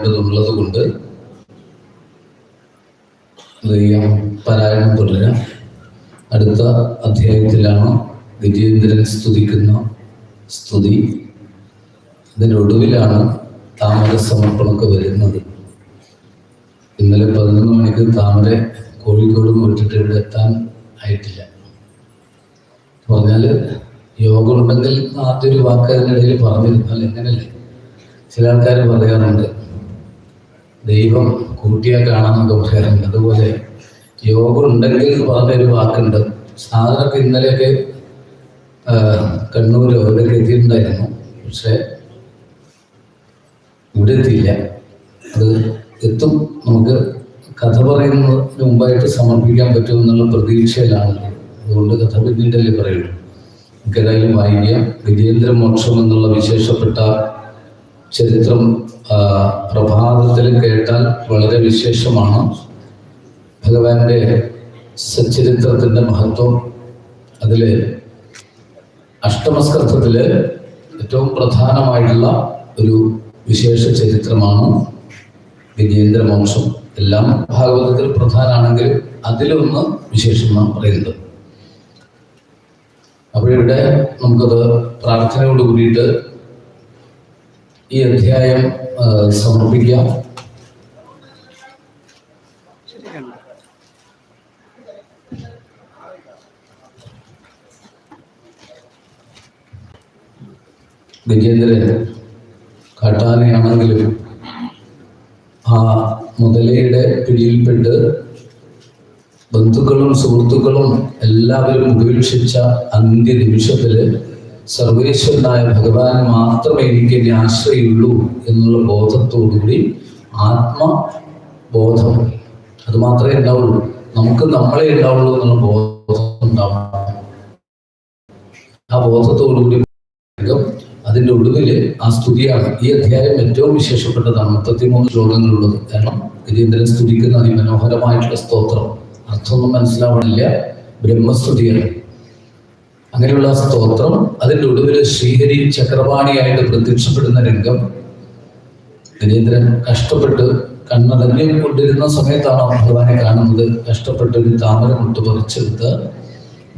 പറയേണ്ടതുള്ളത് കൊണ്ട് പാരായണം തുടരാം. അടുത്ത അധ്യായത്തിലാണ് വിജയേന്ദ്രൻ സ്തുതിക്കുന്ന സ്തുതി. അതിനൊടുവിലാണ് താമര സമർപ്പണമൊക്കെ വരുന്നത്. ഇന്നലെ പതിനൊന്ന് മണിക്ക് താമര കോഴിക്കോട് നിന്ന് വിട്ടിട്ട് ഇവിടെ എത്താൻ ആയിട്ടില്ല. പറഞ്ഞാൽ യോഗമുണ്ടെങ്കിൽ ആദ്യ ഒരു വാക്ക് അതിനിടയിൽ പറഞ്ഞിരുന്നാൽ എങ്ങനെയല്ലേ? ചില ആൾക്കാർ പറയാറുണ്ട് ദൈവം കൂട്ടിയാൽ കാണാമെന്നൊക്കെ പറയാറുണ്ട്. അതുപോലെ യോഗം ഉണ്ടെങ്കിൽ പറഞ്ഞൊരു വാക്കുണ്ട്. സാധനമൊക്കെ ഇന്നലെയൊക്കെ കണ്ണൂരോ ഇവിടെയൊക്കെ എത്തിയിട്ടുണ്ടായിരുന്നു. പക്ഷേ ഇവിടെ എത്തിയില്ല. അത് എത്തും. നമുക്ക് കഥ പറയുന്നതിന് മുമ്പായിട്ട് സമർപ്പിക്കാൻ പറ്റുമെന്നുള്ള പ്രതീക്ഷയിലാണ്. അതുകൊണ്ട് കഥ പിന്നീടല്ലേ പറയുള്ളൂ. നമുക്കേതായാലും വായിക്കാം. ഗജേന്ദ്ര മോക്ഷം എന്നുള്ള വിശേഷപ്പെട്ട ചരിത്രം പ്രഭാതത്തിൽ കേട്ടാൽ വളരെ വിശേഷമാണ്. ഭഗവാന്റെ സച്ചരിത്രത്തിന്റെ മഹത്വം. അതിൽ അഷ്ടമസ്കന്ധത്തിൽ ഏറ്റവും പ്രധാനമായിട്ടുള്ള ഒരു വിശേഷ ചരിത്രമാണ് വിജേന്ദ്രവംശം എല്ലാം ഭാഗവതത്തിൽ പ്രധാനമാണെങ്കിലും അതിലൊന്ന് വിശേഷം നാം പറയുന്നത് അപ്പോഴിവിടെ നമുക്കത് പ്രാർത്ഥനയോട് കൂടിയിട്ട് ഈ അധ്യായം സമർപ്പിക്കാം ഗജേന്ദ്രൻ കാട്ടാനയാണെങ്കിലും ആ മുതലയുടെ പിടിയിൽപ്പെട്ട് ബന്ധുക്കളും സുഹൃത്തുക്കളും എല്ലാവരും ഉപേക്ഷിച്ച അന്ത്യ നിമിഷത്തിൽ സർവേശ്വരനായ ഭഗവാൻ മാത്രമേ എനിക്ക് ഇനി ആശ്രയുള്ളൂ എന്നുള്ള ബോധത്തോടുകൂടി ആത്മബോധം അത് മാത്രമേ ഉണ്ടാവുള്ളൂ. നമുക്ക് നമ്മളെ ഉണ്ടാവുള്ളൂ എന്നുള്ള ബോധം ഉണ്ടാവണം. ആ ബോധത്തോടുകൂടി രംഗം അതിന്റെ ഒടുവിൽ ആ സ്തുതിയാണ്. ഈ അധ്യായം ഏറ്റവും വിശേഷപ്പെട്ടതാണ് മുപ്പത്തിമൂന്ന് ശ്ലോകങ്ങളുള്ളത്. കാരണം ഗജേന്ദ്രൻ സ്തുതിക്കുന്ന അതിമനോഹരമായിട്ടുള്ള സ്തോത്രം. അർത്ഥമൊന്നും മനസ്സിലാവണില്ല. ബ്രഹ്മസ്തുതിയാണ്. അങ്ങനെയുള്ള സ്തോത്രം അതിന്റെ ഒടുവിൽ ശ്രീഹരി ചക്രപാണിയായിട്ട് പ്രത്യക്ഷപ്പെടുന്ന രംഗം. ഗജേന്ദ്രൻ കഷ്ടപ്പെട്ട് കണ്ണടഞ്ഞു കൊണ്ടിരുന്ന സമയത്താണ് ഭഗവാനെ കാണുന്നത്. കഷ്ടപ്പെട്ട് ഒരു താമര മുട്ട് പറിച്ചെടുത്ത്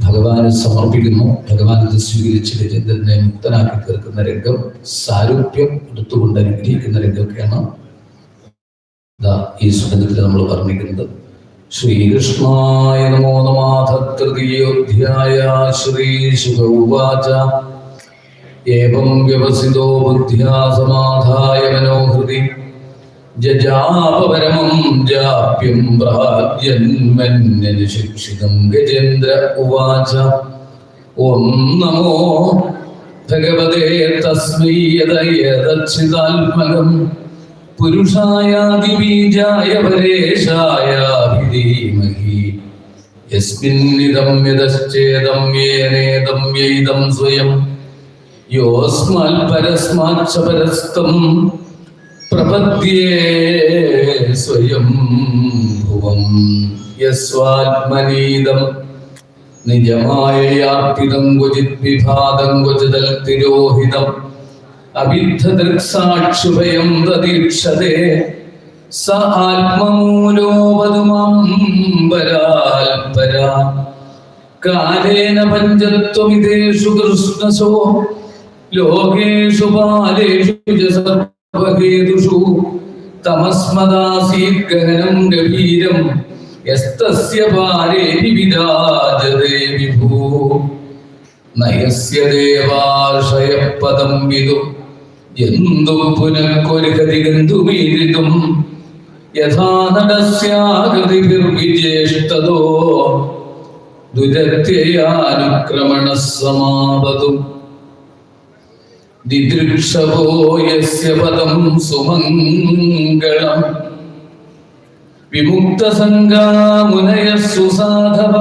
ഭഗവാനെ സമർപ്പിക്കുന്നു. ഭഗവാൻ ഇത് സ്വീകരിച്ച് ഗജേന്ദ്രനെ മുക്തനാക്കി തീർക്കുന്ന രംഗം സാരൂപ്യം എടുത്തുകൊണ്ട് അനുഗ്രഹിക്കുന്ന രംഗമൊക്കെയാണ് ഈ സുഗന്ധത്തിൽ നമ്മൾ പറഞ്ഞിരിക്കുന്നത് ശ്രീകൃഷ്ണായ നമോ നമാഥ തൃതീയോധ്യായ ശ്രീ ശുഭ ഉവാച ഏവം വ്യവസിതോ ബുദ്ധ്യാ സമാധായ മനോഹൃതി. ജജാപരമം ജാപ്യം പ്രാജ്യന്മന്യനുശിക്ഷിതം ഗജേന്ദ്ര ഉവാച. ഓം നമോ ഭഗവതേ തസ്മൈ പുരുഷായ പുരുഷായാദിബീജായ പരേശായാഭിധീമഹി യസ്മിന്നിദം യദശ്ചേദം യേനേദം യൈദം സ്വയം. യോസ്മാൽ പരസ്മാച്ച പരസ്തം പ്രപദ്യേ സ്വയം ഭുവം യസ്വാത്മനീതം വിഭാതം ക്വചിതൽ തിരോഹിതം. അവിദ്ധദൃക്സാക്ഷുഭയം തദീക്ഷതേ സ ആത്മമൂലോപതുമംബരാൽപരാ കാലേന പഞ്ചത്വമിതേഷു ഗഭീരം യസ്തസ്യ നയസ്യ ദേവാശയപദം വിദു എന്തു യഥാ നടസ്യാകൃതിർവിജേഷ്ടതോ ദുരത്യയാനുക്രമണ സമാപതു ദിദൃക്ഷവോ യസ്യ പദം സുമംഗളം. വിമുക്തസംഗാമുനയ സുസാധവ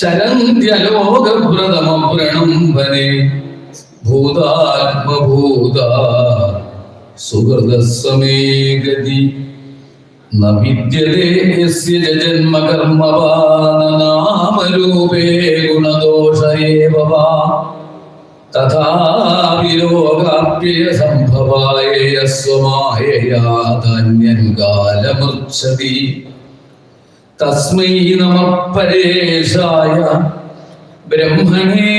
ചരന്ത്യലോകഭ്രതമവ്രണം വനെ ഭൂതാത്മഭൂത. സുഹൃദസമേ ഗതി സ്വമായയാതന്യനുകാലമൃച്ഛതി തസ്മൈ നമ പരേശായ ബ്രഹ്മണേ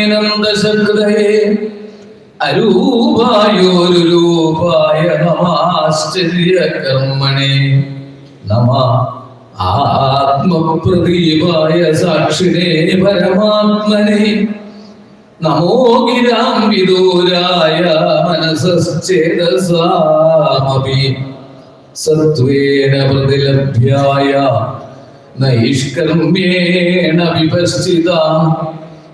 രൂപായ നമാശ്ചര്യകർമ്മണേ നമ ആത്മപ്രദീപായ സാക്ഷിണേ പരമാത്മനെ. നമോ ഗിരാം വിദൂരായ മനസശ്ചേതസാമപി സത്വേന പ്രതിലഭ്യായ നൈഷ്കർമ്മേണ വിപശ്ചിത.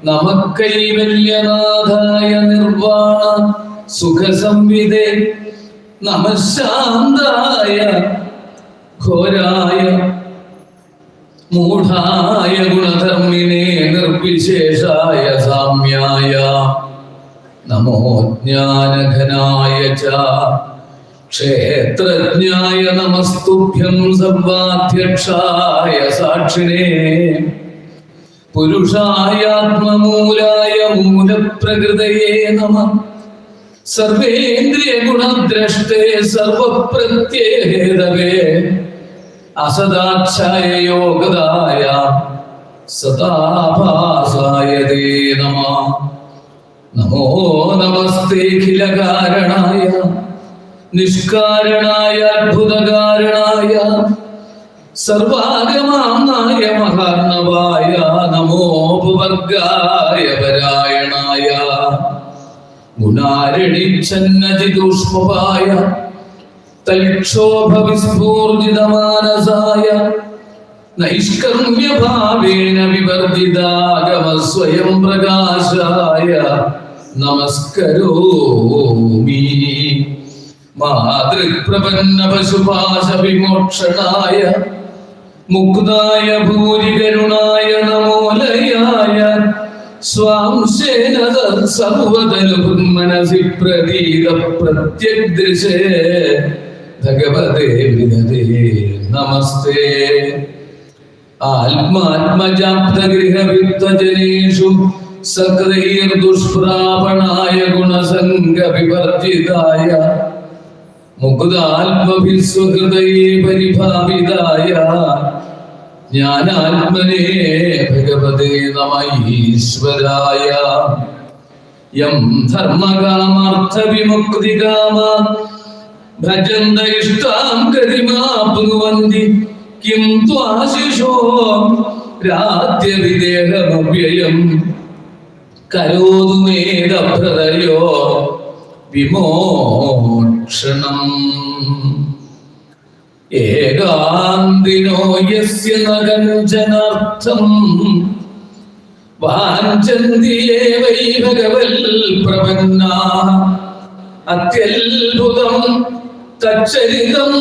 നമക്കൈവല്യനാഥായ നിർവാണ സുഖസംവിദേ നമശാന്തായ ഘോരായ മൂഢായ ഗുണധർമ്മിനെ നിർവിശേഷായ സാമ്യായ നമോ ജ്ഞാനഘനായ ച ക്ഷേത്രജ്ഞായ നമസ്തുഭ്യം സർവാധ്യക്ഷായ സാക്ഷിണേ പുരുഷായാത്മമൂലായ മൂലപ്രകൃതയേ നമ. സർവേന്ദ്രിയ ഗുണദ്രഷ്ടേ സർവപ്രത്യേകവേ അസദാക്ഷായ യോഗദായ സദാഭാസായ നമ. നമോ നമസ്തേഖിലകാരണായ നിഷ്കാരണായ അത്ഭുതകാരണായ സർവാഗമായ മഹാർണവായ നമോപവർഗായ പരായണായ ഗുണാരണിച്ചന്നജിദുഷ്മവായ തൽക്ഷോഭവിസ്ഫൂർജിതമാനസായ നൈഷ്കർമ്മ്യഭാവേന വിവർജിതാഗമ സ്വയം പ്രകാശായ നമസ്കരോമി മാതൃപ്രപന്ന പശുപാശ വിമോക്ഷണായ മുക്തായ ഭൂരികരുണായ നമോലയായ സ്വാംശേന സർവതനുമനസി പ്രതീത പ്രത്യഗ്ദൃശേ ഭഗവതേ വിനതേ നമസ്തേ. ആത്മാത്മജാപ്തഗൃഹവിത്തജനേഷു സകൃതൈർദുഷ്പ്രാപണായ ഗുണസംഗവിവർജിതായ മുകുതാത്മഭിസ്വഹൃദയേ പരിഭാവിതായ ജ്ഞാനാത്മനേ ഭഗവതേ നമ ഈശ്വരായ യം ധർമ്മകാമാർത്ഥവിമുക്തികാമ ഭജന്ത ഇഷ്ടാം ഗതിമാപ്നുവന്തി കിം ത്വാശിഷോ രാജ്യവിദേഹമവ്യയം. കരോതു മേധഭ്രതയോ വിമോക്ഷണം. ഏകാന്തിനോ യസ്യ നഗഞ്ചനാർത്ഥം വാഞ്ചന്തി വൈ ഭഗവൽ പ്രപന്നാ അത്യത്ഭുതം തച്ചരിതം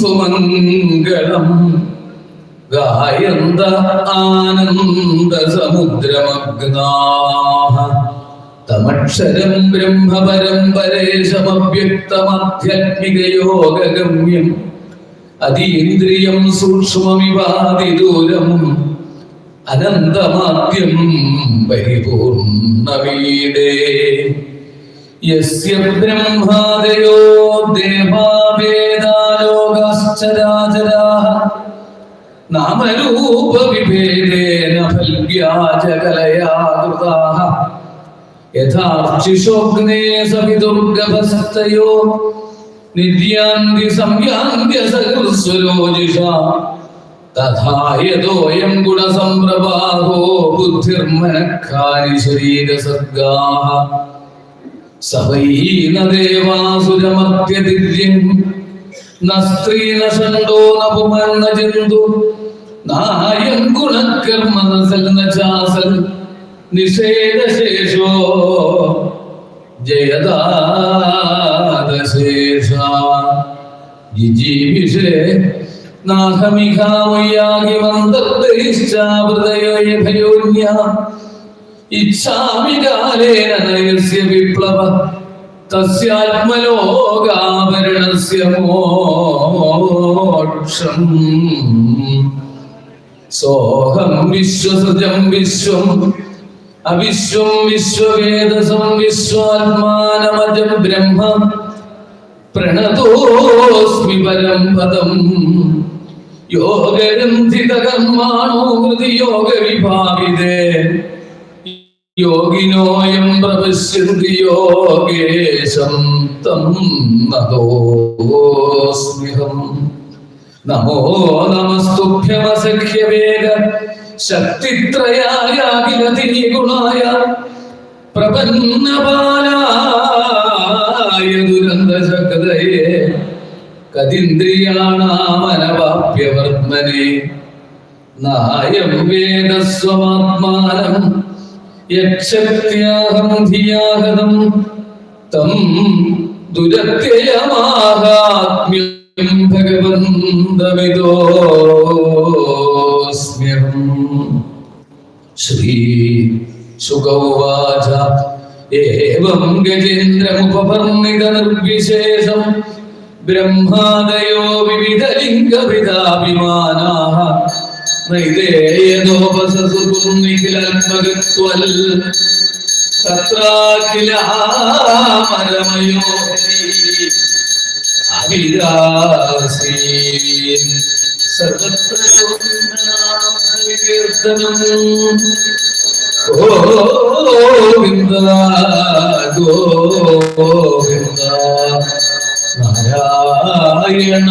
സുമംഗളം. ഗായന്ത ആനന്ദ സമുദ്രമഗ്നാഹ തമക്ഷരം ബ്രഹ്മപരം പരേശമവ്യക്തമധ്യാത്മികയോഗഗമ്യം അതീന്ദ്രിയം സൂക്ഷ്മമിവാതിദൂരം അനന്തമാദ്യം പരിപൂർണവീടേ यस्य ब्रह्मादयो देवा वेदालोकाश्च राजराः फल्या जगलया कृताः यथार्चिषोऽग्ने सविदुर्गभस्तयो निद्यान्ति संयान्त्यसकृत्स्वरोजिषा तथा यतोऽयं गुणसम्प्रभाहो बुद्धिर्मनःकारि शरीरसद्गाः ന സ്ത്രീ ന ഷണ്ടോ ന പുമൻ ന ജന്തു നായം ഗുണകർമ്മ ന സൽ ന ചാസൽ നിഷേധശേഷോ ജയദാദശേഷ. ജിജീവിഷേ നാഹമിഹാമയ്യാഗി മന്ദർദ്ദയിശ്ചാവൃതയോ ഭയോന്യ ഇച്ഛാമി കാലേന നയസ്യ വിപ്ലവ തസ്യാത്മലോകാവരണസ്യ മോക്ഷം സോഹം വിശ്വസജം വിശ്വം അവിശ്വം വിശ്വവേദസം വിശ്വാത്മാനമജം ബ്രഹ്മ പ്രണതോസ്മി പരം പദം. യോഗരന്ധിതകർമാണോ ഹൃതി യോഗ വിഭാവിതേ യോഗിനോയം പ്രവശ്യന്തി യോഗേശം തം നദോസ്മിഹം നമോ നമസ്തുഭ്യമസഖ്യവേഗ ശക്തിത്രയായ അഖിലതിനി ഗുണായ പ്രപന്നപാലായ ദുരന്തശക്തയെ കതിന്ദ്രിയാണാമനവാപ്യവർമ്മനെ. നായം വേദസ്വമാത്മാനം യക്ഷത്യാഹം ധിയാഹതം തം ദുരത്യയമാഹാത്മ്യം ഭഗവന്തമിതോസ്മ്യഹം ശ്രീ സുഗൗവാച ഏവം ഗജേന്ദ്രമുപവർണിത നിർവിശേഷം ബ്രഹ്മാദയോ വിവിധ മരമയോ അഭിലാസീ സർവത്രകീർത്തനം ഗോവിന്ദ ഗോവിന്ദ നാരായണ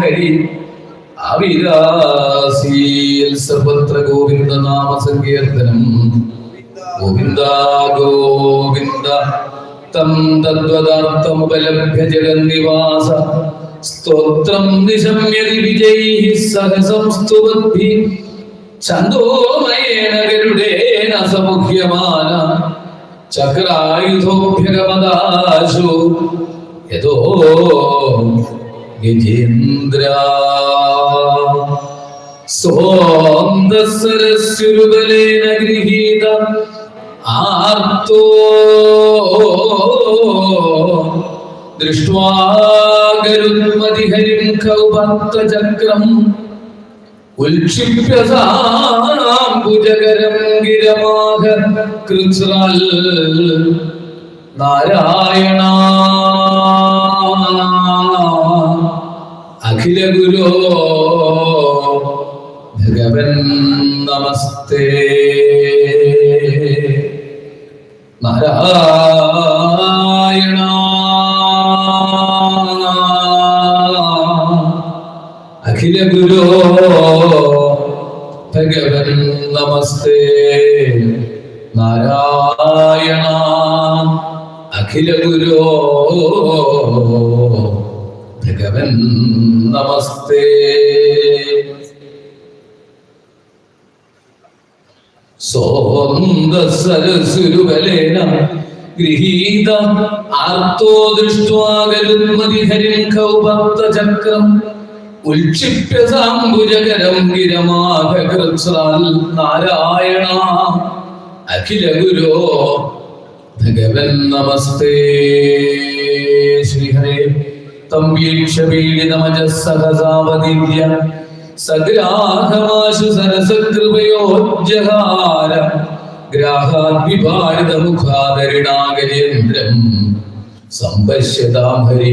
ഹരി. അവിരാസീൽ സർവത്ര ഗോവിന്ദ ഗോവിന്ദ തം തദ്വദാർത്ഥമുപലഭ്യ ജഗന്നിവാസ. സ്തോത്രം നിശമ്യതി വിജൈഃ സഹ സംസ്തുവദ്ഭി ചന്ദോമയേണകരുടേന സമുഖ്യമാന ചക്രായുധോഭ്യഗമദാശു യഥോ ഗജേന്ദ്ര. സോന്തസരസ്യുരുബലേന ഗൃഹീത ആർത്തോ. ദൃഷ്ട്വാ ഗരുന്മതി ഹരിം ഉൽക്ഷിപ്യ സാംബുജകരം ഗിരമാഹ കൃത്സ്രാൽ നാരായണ. അഖില ഗുരോ ഭഗവൻ നമസ്തേ. നാരായണ. അഖില ഗുരോ നമസ്തേ. നാരായണ അഖില ഗുരോ. ഭഗവൻ നമസ്തേ. സോന്ദസരസുരുബലേന ഗൃഹീത ആർത്തോ ദൃഷ്ട്വാഗലുന്മതിഹരിം കൗഭക്തചക്രം ഉൽക്ഷിപ്യ സാംബുരകരം ഗിരമാധകൃത്സാൽ നാരായണ അഖില ഗുരോ ഭഗവൻ നമസ്തേ. ശ്രീഹരേ തമ്പിയക്ഷപീഡിതമജസഹസാവതിവ്യ സഗ്രാഹമാശു സരസകൃപയോജ്ജഹാര ഗ്രാഹാദ്വിഭാരിതമുഖാദരിണാഗജേന്ദ്രം. സംപശ്യതാം ഹരി.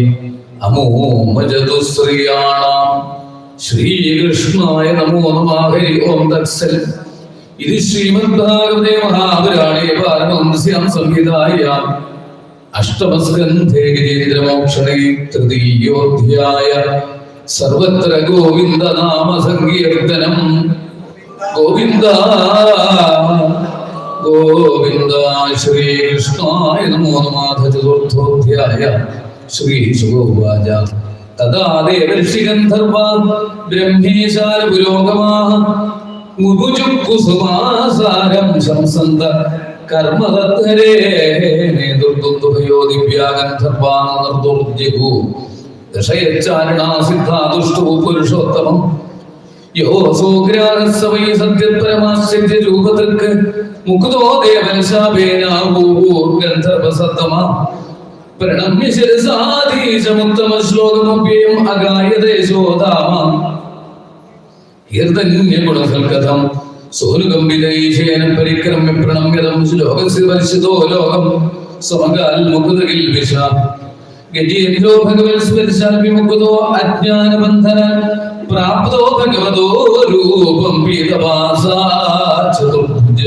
ഹരി അമോമജതുശ്രിയാണാം ശ്രീകൃഷ്ണായ നമോ നമാഹരി ഓം തത്സൽ. ഇത് ശ്രീമദ്ഭാഗവതേ മഹാപുരാണേ പാരമംസ്യാം സംഹിതായ അഷ്ടമസ്കന്ധേ ഗജേന്ദ്രമോക്ഷണേ തൃതീയോധ്യായ സർവത്ര ഗോവിന്ദ നാമ സങ്കീർത്തനം ഗോവിന്ദ ഗോവിന്ദ ശ്രീകൃഷ്ണായ നമോ നമാധ ചതുർത്ഥോധ്യായ ശ്രീ സുഗോവാച തഥാ ദേവർഷിഗന്ധർവാ ബ്രഹ്മേശാല പുരോഗമാ മുകുചുക്കുസുമാസാരം ശംസന്ത കർമ്മതത്തരേ നേതൃത്വയോ ദിവ്യാഗന്ധർവാനർദുർജഗു ദശയച്ചാരണാ സിദ്ധാതുഷ്ടു പുരുഷോത്തമം യോസോഗ്രാഹസമയ സത്യപരമാശ്ചര്യ രൂപതർക്ക് മുകുതോ ദേവനശാപേനാവൂർഗന്ധർവസത്തമ പ്രണമ്യ ശിരസാധീശമുത്തമ ശ്ലോകമപ്യം അഗായദേശോധാമ കീർത്തന്യഗുണസൽക്കഥം സോനുഗംഭിതൈശേന പരിക്രമ്യ പ്രണമ്യതം. ശ്ലോകസ്യ പരിശുദ്ധോ ലോകം. സമകാൽ മുകുതകിൽ വിഷ ഗജീന്ദ്രോ ഭഗവൻ സ്മരിച്ചാൽ വിമുക്തോ അജ്ഞാനബന്ധന. പ്രാപ്തോ ഭഗവതോ രൂപം പീതവാസാ ചതുർഭുജ.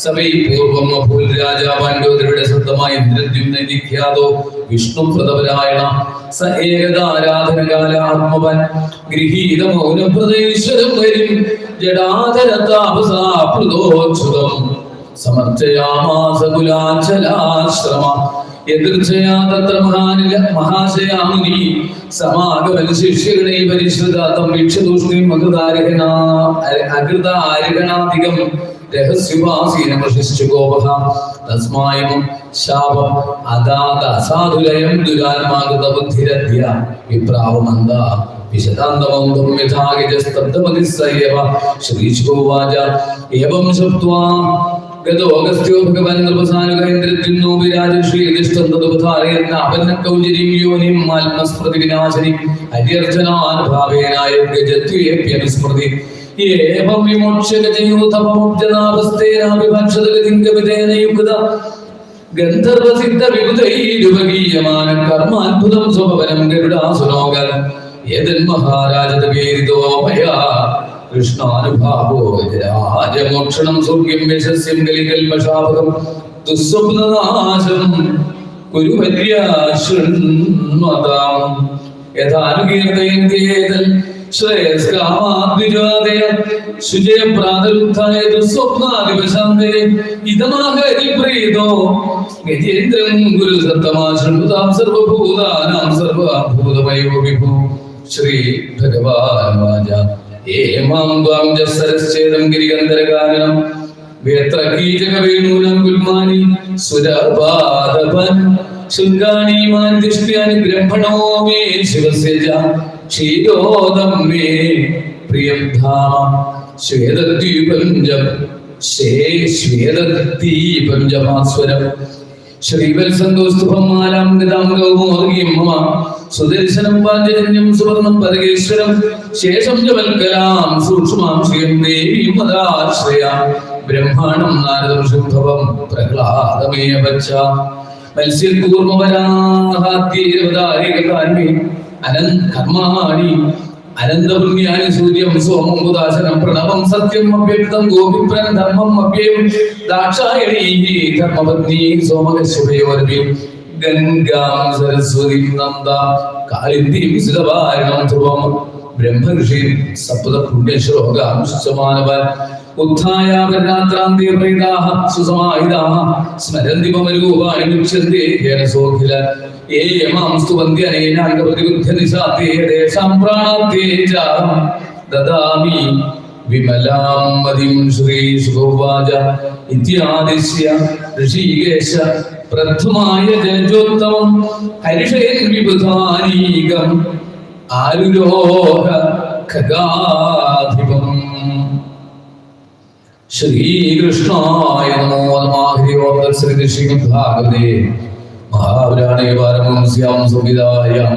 സഭൈ പൂർവം അഭൂൽ രാജാ പാണ്ഡോദരുടെ ശബ്ദമായ ഇന്ദ്രദ്യുമ്ന നിഖ്യാതോ വിഷ്ണു വ്രതപരായണ സ ഏകദാരാധനകാല ആത്മവൻ. ഗൃഹീത മൗനപ്രദേശ്വരം വരും. ജഡാധര താപസാപ്ലുതോച്ഛുതം സമർച്ചയാമാസ കുലാചലാശ്രമ എതിർച്ചയാ തത്ര മഹാനില മഹാശയാമുനി. സമാഗമന ശിഷ്യഗണേ പരിശ്രുതാതം വീക്ഷതൂഷ്ണീം മകൃതാരിഹണ അകൃതാരിഹണാധികം. രഹസ്യവാസീനം വശിച്ചു ഗോപഹ തസ്മായം ശാപം അദാത അസാധുലയം ദുരാത്മാകൃത ബുദ്ധിരദ്യ വിപ്രാവമന്ദ വിശദാന്തമൗന്ധം യഥാഗജസ്തബ്ധമതിസ്സയേവ ശ്രീശുഗോവാച ഏവം ശബ്ദ്വാ ഗതോ അഗസ്ത്യോ ഭഗവാൻ നൃപസാനുകേന്ദ്രത്തിനോ വിരാജശ്രീതിഷ്ഠന്തപധാരയെന്ന അപന്ന കൗചരീം യോനിം ആത്മസ്മൃതി വിനാശനി. അര്യർച്ചനാനുഭാവേനായ ഗജത്വേപ്യനുസ്മൃതി ഏവം വിമോക്ഷഗജയൂതപമുജ്ജനാപസ്തേനാഭിഭക്ഷതഗതിംഗവിധേന യുക്ത ഗന്ധർവസിദ്ധ വിബുധൈരുപഗീയമാന കർമാത്ഭുതം സ്വഭവനം ഗരുഡാസുനോകൽ ഏതൻ മഹാരാജത പേരിതോ മയാ. കൃഷ്ണാനുഭാവോ രാജമോക്ഷണം സൗഖ്യം യശസ്യം കലികൽമഷാപകം ദുസ്വപ്നനാശം കുരുവര്യാശൃണ്വതാം യഥാനുകീർത്തയന്ത്യേതൽ ശ്രേയസ്കാമാദ്വിജാതയ ശുചയപ്രാതരുദ്ധായ ദുസ്വപ്നാദിവശാന്തേ ഇതമാഹരിപ്രീതോ ഗജേന്ദ്രം ഗുരുസത്തമാശ്രമുതാം സർവഭൂതാനാം സർവഭൂതമയോ വിഭു. ശ്രീ ഭഗവാൻ വാച. ഏമാം ത്വാം ജസ്സരശ്ചേദം ഗിരികന്ധരകാരണം വേത്രകീചകവേണൂനം ഗുൽമാനി. സുരപാദപൻ. ശൃംഗാണീമാൻ ദിഷ്ട്യാനി ബ്രഹ്മണോ മേ ശിവസ്യ ജ ക്ഷീരോദം മേ പ്രിയം ധാമം ശ്വേതദ്വീപഞ്ചം ജം ശേ ശ്വേതദ്വീപം ജമാസ്വരം ശ്രീവത്സന്തോസ്തുഭം അനന്ത കർമാണി അനന്തപുണ്യാനി സൂര്യം സോമം ഉദാശനം പ്രണവം സത്യം അഭ്യക്തം ഗോപിപ്രൻ ധർമ്മം അഭ്യം ദാക്ഷായണീ ധർമ്മപത്നി സോമകശ്യപയോരവി ഗംഗാം സരസ്വതി നന്ദ കാളിന്ദീം സുരവാരണം ധ്രുവം ബ്രഹ്മഋഷി സപ്ത പുണ്യശ്ലോകാം സുസമാനവൻ ഉത്ഥായാപരാത്രാന്തി പ്രേതാഹ സുസമാഹിതാഹ. സ്മരന്തി മമരൂപാണി മുച്യന്തി ഹേന സോഖില. ഏ യമാം സ്തുവന്തി അനേനാംഗ പ്രതിബുദ്ധ നിശാത്തേ ദേശാം പ്രാണാത്തേ ച ദദാമി വിമലാം മതിം ശ്രീ സുഗോവാച. ഇത്യാദിശ്യ ഋഷികേശ പ്രഥമായ ജനജോത്തമം ഹരിഷയൻ വിബുധാനീകം. ആരുരോഹ ഖഗാധിപം. ശ്രീകൃഷ്ണായ നമോ നമാഹരി ശ്രീ ശ്രീമദ്ഭാഗവതേ മഹാപുരാണേ പാരമംസ്യാം സംവിധായം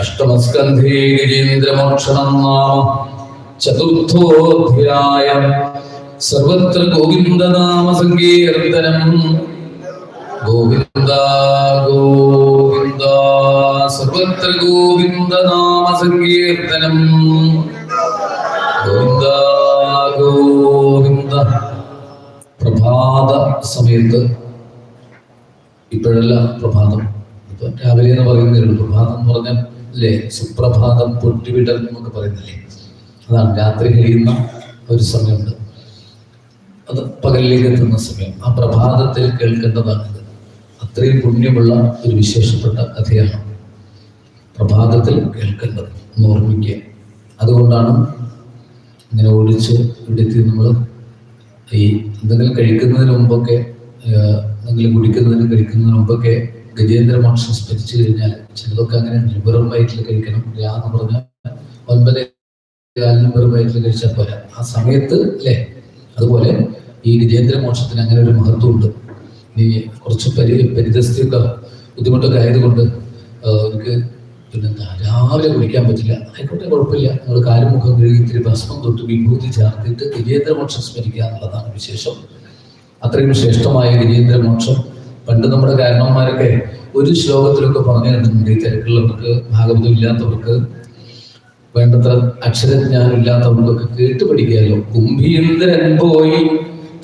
അഷ്ടമസ്കന്ധേ ഗജേന്ദ്രമോക്ഷണം നാമ ചതുർത്ഥോധ്യായം. സർവത്ര ഗോവിന്ദനാമ സങ്കീർത്തനം ഗോവിന്ദ ഗോവിന്ദ സർവത്ര ഗോവിന്ദനാമ സങ്കീർത്തനം ഗോവിന്ദ പ്രഭാത സമയത്ത് ഇപ്പോഴല്ല പ്രഭാതം. ഇപ്പൊ രാവിലെ എന്ന് പറയുന്നേ ഉള്ളൂ. പ്രഭാതം എന്ന് പറഞ്ഞാൽ അല്ലേ സുപ്രഭാതം പൊട്ടിവിടൽ എന്നൊക്കെ പറയുന്നില്ലേ? അതാണ് രാത്രി കഴിയുന്ന ഒരു സമയമുണ്ട്. അത് പകലിലേക്ക് എത്തുന്ന സമയം. ആ പ്രഭാതത്തിൽ കേൾക്കേണ്ടതാണിത് അത്രയും പുണ്യമുള്ള ഒരു വിശേഷപ്പെട്ട കഥയാണ് പ്രഭാതത്തിൽ കേൾക്കേണ്ടത് എന്ന് ഓർമ്മിക്കുക. അതുകൊണ്ടാണ് ഇങ്ങനെ ഓടിച്ച് ഇവിടെ എത്തി നമ്മൾ ഈ എന്തെങ്കിലും കഴിക്കുന്നതിന് മുമ്പൊക്കെ എന്തെങ്കിലും കുടിക്കുന്നതിന് കഴിക്കുന്നതിന് മുമ്പൊക്കെ ഗജേന്ദ്ര മോക്ഷം സ്മരിച്ചു കഴിഞ്ഞാൽ ചിലതൊക്കെ അങ്ങനെ വെറും വയറ്റിൽ കഴിക്കണം. രാന്ന് പറഞ്ഞാൽ ഒൻപത് വെറും വയറ്റിൽ കഴിച്ചാൽ പോരാ. ആ സമയത്ത് അല്ലേ? അതുപോലെ ഈ ഗജേന്ദ്ര മോക്ഷത്തിന് അങ്ങനെ ഒരു മഹത്വമുണ്ട്. ഈ കുറച്ച് പരി പരിതസ്ഥിതിയൊക്കെ ബുദ്ധിമുട്ടൊക്കെ ആയതുകൊണ്ട് എനിക്ക് പിന്നെന്താ രാവിലെ കുടിക്കാൻ പറ്റില്ല. ആയിക്കോട്ടെ കുഴപ്പമില്ല. നിങ്ങൾ കാലും മുഖം കഴുകി ഇത്തിരി ഭസ്മം തൊട്ട് വിഭൂതി ചേർത്തിട്ട് ഗജേന്ദ്രമോക്ഷം സ്മരിക്കുക എന്നുള്ളതാണ് വിശേഷം. അത്രയും ശ്രേഷ്ഠമായ ഗജേന്ദ്രമോക്ഷം പണ്ട് നമ്മുടെ കാരണവന്മാരൊക്കെ ഒരു ശ്ലോകത്തിലൊക്കെ പറഞ്ഞു തന്നിട്ടുണ്ട് ഈ തിരക്കുള്ളവർക്ക് ഭാഗവതം ഇല്ലാത്തവർക്ക് വേണ്ടത്ര അക്ഷരജ്ഞാനം ഇല്ലാത്തവർക്കൊക്കെ കേട്ട് പഠിക്കാമല്ലോ കുംഭീന്ദ്രൻ പോയി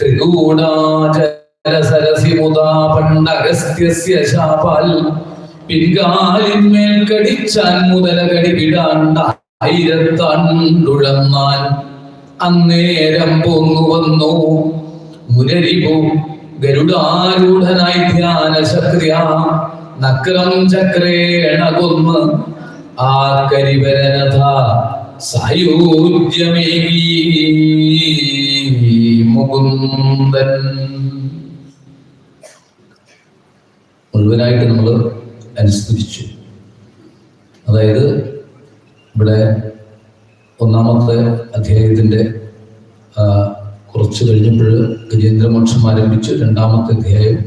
ത്രികൂടാചര സരസി മുതാ പണ്ടഗസ്ത്യസ്യ ശാപാൽ പിൻകാലിന്മേൽ കടിച്ചാൻ മുതല കടി വിടാണ്ട ആയിരത്താണ്ടുഴന്നാൻ അന്നേരം പോന്നു വന്നു. മുരരിപോ ഗരുഡാരൂഢനായി ധ്യാന ശക്തിയ നക്രം ചക്രേണ കൊന്ന് ആ കരിവരനഥ സായുജ്യമേകി മുകുന്ദൻ. മുഴുവനായിട്ട് നമ്മൾ അനുസ്മരിച്ചു. അതായത് ഇവിടെ ഒന്നാമത്തെ അധ്യായത്തിന്റെ കുറച്ച് കഴിഞ്ഞപ്പോൾ ഗജേന്ദ്രമോക്ഷം ആരംഭിച്ചു രണ്ടാമത്തെ അധ്യായം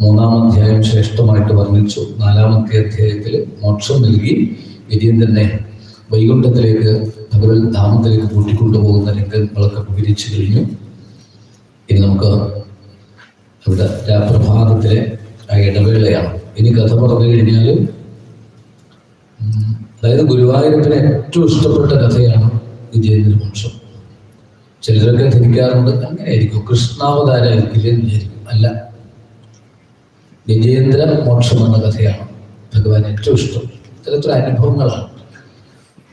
മൂന്നാം അധ്യായം ശ്രേഷ്ഠമായിട്ട് വർണിച്ചു. നാലാമത്തെ അധ്യായത്തിൽ മോക്ഷം നൽകി ഗജേന്ദ്രനെ വൈകുണ്ഠത്തിലേക്ക് ഭഗവത് ധാമത്തിലേക്ക് കൂട്ടിക്കൊണ്ടുപോകുന്ന രംഗങ്ങളൊക്കെ വിവരിച്ചു കഴിഞ്ഞു. ഇനി നമുക്ക് ഇവിടെ രാപ്രഭാതത്തിലെ ആ ഇടവേളയാണ്. ഇനി കഥ പറഞ്ഞു കഴിഞ്ഞാൽ അതായത് ഗുരുവായൂരപ്പന് ഏറ്റവും ഇഷ്ടപ്പെട്ട കഥയാണ് വിജയേന്ദ്ര വംശം. ചിലരൊക്കെ ധരിക്കാറുണ്ട് അങ്ങനെയായിരിക്കും. കൃഷ്ണാവതാരായിരിക്കില്ല വിചാരിക്കും. അല്ല വിജയേന്ദ്ര മോക്ഷം എന്ന കഥയാണ് ഭഗവാൻ ഏറ്റവും ഇഷ്ടം. ഇത്തരത്തിലുള്ള അനുഭവങ്ങളാണ്.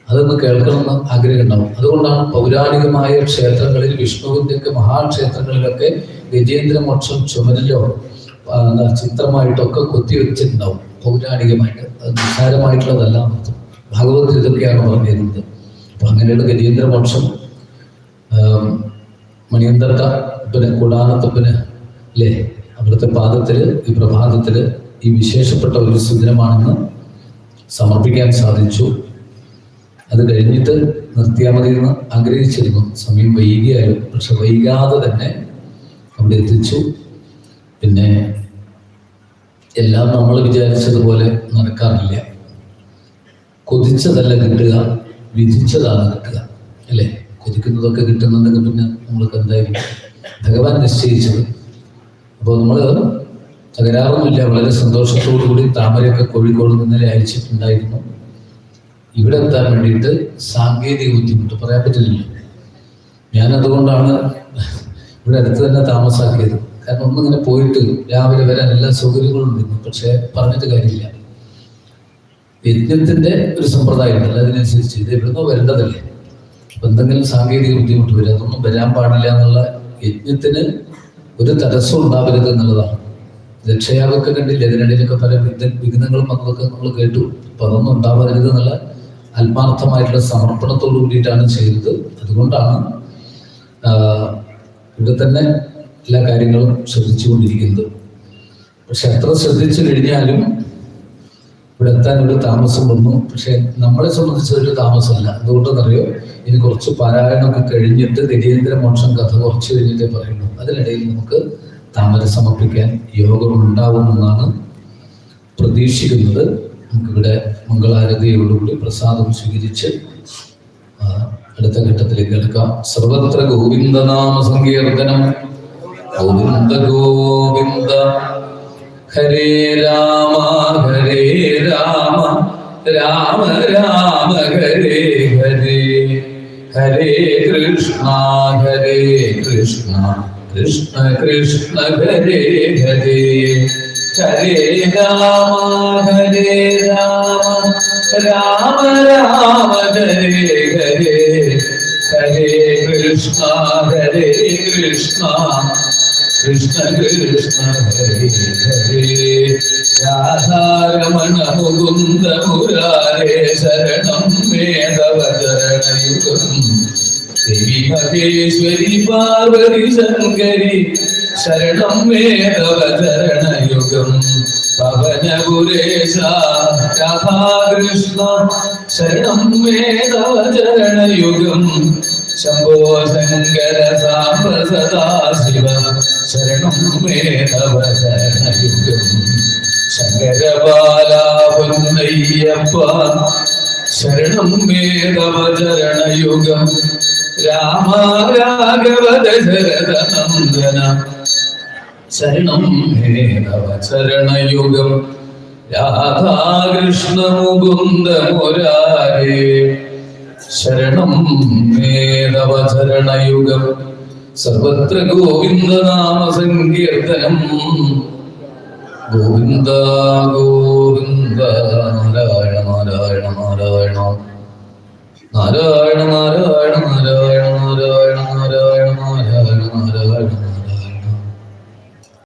അതൊന്ന് കേൾക്കണമെന്ന് ആഗ്രഹം ഉണ്ടാവും അതുകൊണ്ടാണ് പൗരാണികമായ ക്ഷേത്രങ്ങളിൽ വിഷ്ണുവിന്റെയൊക്കെ മഹാക്ഷേത്രങ്ങളിലൊക്കെ ഗജേന്ദ്ര മോക്ഷം ചുമരിലോ ചിത്രമായിട്ടൊക്കെ കൊത്തിവെച്ചിട്ടുണ്ടാവും. പൗരാണികമായിട്ട് അത് നിസ്സാരമായിട്ടുള്ളതല്ല എന്നർത്ഥം ഇതൊക്കെയാണ് പറഞ്ഞിരുന്നത്. അപ്പൊ അങ്ങനെയുള്ള ഗജേന്ദ്ര വംശം മണിയന്തർക്ക പിന്നെ കുടാനത്തപ്പന് അല്ലേ അവിടുത്തെ പാദത്തിൽ ഈ പ്രഭാതത്തിൽ ഈ വിശേഷപ്പെട്ട ഒരു സുദിനമാണെന്ന് സമർപ്പിക്കാൻ സാധിച്ചു. അത് കഴിഞ്ഞിട്ട് നിർത്തിയാൽ മതി എന്ന് ആഗ്രഹിച്ചിരുന്നു. സമയം വൈകിയാലും പക്ഷെ വൈകാതെ തന്നെ അവിടെ എത്തിച്ചു. പിന്നെ എല്ലാം നമ്മൾ വിചാരിച്ചതുപോലെ നടക്കാറില്ല. കൊതിച്ചതല്ല കിട്ടുക വിധിച്ചതാണ് കിട്ടുക അല്ലേ? കൊതിക്കുന്നതൊക്കെ കിട്ടുന്നുണ്ടെങ്കിൽ പിന്നെ നമ്മൾക്ക് എന്തായിരിക്കും? ഭഗവാൻ നിശ്ചയിച്ചത്. അപ്പോൾ നമ്മൾ തകരാറൊന്നുമില്ല. വളരെ സന്തോഷത്തോടു കൂടി താമരയൊക്കെ കോഴിക്കോട് നിന്നലെ അയച്ചിട്ടുണ്ടായിരുന്നു. ഇവിടെ എത്താൻ വേണ്ടിയിട്ട് സാങ്കേതിക ബുദ്ധിമുട്ട്. പറയാൻ പറ്റില്ലല്ലോ. ഞാൻ അതുകൊണ്ടാണ് ഇവിടെ അടുത്ത് തന്നെ താമസാക്കിയത്. കാരണം ഒന്നും ഇങ്ങനെ പോയിട്ട് രാവിലെ വരാൻ എല്ലാ സൗകര്യങ്ങളും ഉണ്ടായിരുന്നു പക്ഷേ പറഞ്ഞിട്ട് കാര്യമില്ല. യജ്ഞത്തിന്റെ ഒരു സമ്പ്രദായം ഉണ്ട്. അതിനനുസരിച്ച് ഇത് എവിടുന്നോ വരേണ്ടതല്ലേ? അപ്പൊ എന്തെങ്കിലും സാങ്കേതിക ബുദ്ധിമുട്ട് വരും അതൊന്നും വരാൻ പാടില്ല എന്നുള്ള യജ്ഞത്തിന് ഒരു തടസ്സം ഉണ്ടാവരുത് എന്നുള്ളതാണ്. രക്ഷയാവൊക്കെ കണ്ടില്ലേ? അതിനിടയിലൊക്കെ പല വിഘ്ന വിഘ്നങ്ങളും വന്നതൊക്കെ നമ്മൾ കേട്ടു. അപ്പൊ അതൊന്നും ഉണ്ടാവരുത് എന്നുള്ള ആത്മാർത്ഥമായിട്ടുള്ള സമർപ്പണത്തോടു കൂടിയിട്ടാണ് ചെയ്തത്. അതുകൊണ്ടാണ് ഇവിടെ തന്നെ എല്ലാ കാര്യങ്ങളും ശ്രദ്ധിച്ചുകൊണ്ടിരിക്കുന്നത്. പക്ഷെ അത്ര ശ്രദ്ധിച്ചു കഴിഞ്ഞാലും ഇവിടെ എത്താൻ ഒരു താമസം വന്നു. പക്ഷെ നമ്മളെ സംബന്ധിച്ച് ഒരു താമസമല്ല. എന്തുകൊണ്ടെന്നറിയോ ഇനി കുറച്ച് പാരായണമൊക്കെ കഴിഞ്ഞിട്ട് ഗജേന്ദ്ര മോക്ഷം കഥ കുറച്ച് കഴിഞ്ഞിട്ട് പറയുന്നു അതിനിടയിൽ നമുക്ക് താമര സമർപ്പിക്കാൻ യോഗമുണ്ടാവുമെന്നാണ് പ്രതീക്ഷിക്കുന്നത്. നമുക്കിവിടെ മംഗളാരതിയോടുകൂടി പ്രസാദം സ്വീകരിച്ച് അടുത്ത ഘട്ടത്തിലേക്ക് എടുക്കാം സർവത്ര ഗോവിന്ദനാമ സങ്കീർത്തനം ഗോവിന്ദ ഗോവിന്ദ ഹരേ രാമ ഹരേ രാമ രാമ രാമ ഹരേ ഹരേ. ഹരേ കൃഷ്ണ ഹരേ കൃഷ്ണ കൃഷ്ണ കൃഷ്ണ ഹരേ ഹരേ. ഹരേ രാമ ഹരേ രാമ രാമ രാമ ഹരേ ഹരേ. ഹരേ കൃഷ്ണ ഹരേ കൃഷ്ണ കൃഷ്ണ കൃഷ്ണ ഹരേ ഹരേ രാധാരമണ മുകുന്ദ മുരാരേ ശരണം മേധവ ചരണയുഗം ദേവി മഹേശ്വരി പാർവതി ശങ്കരി ശരണം മേധവ ചരണയുഗം പവനപുരേശ രാധാകൃഷ്ണ ശരണം മേധവചരണയുഗം ശംഭോ ശങ്കര സാംബ സദാശിവ ശരണം മേധവ ശരണയുഗം ശങ്കരബാല പൊന്നയ്യപ്പ ശരണം മേധവ ചരണയുഗം രാമ രാഘവ ദശരഥ നന്ദന ശരണം മേധവ ചരണയുഗം രാധാകൃഷ്ണ മുകുന്ദ മുരാരേ ശരണം മേധവ ചരണയുഗം സർവത്ര ഗോവിന്ദനാമ സങ്കീർത്തനം ഗോവിന്ദ ഗോവിന്ദ നാരായണ നാരായണ നാരായണ. നാല് ആഴം നാല് ആഴം നാല് ആഴം നാല് ആഴം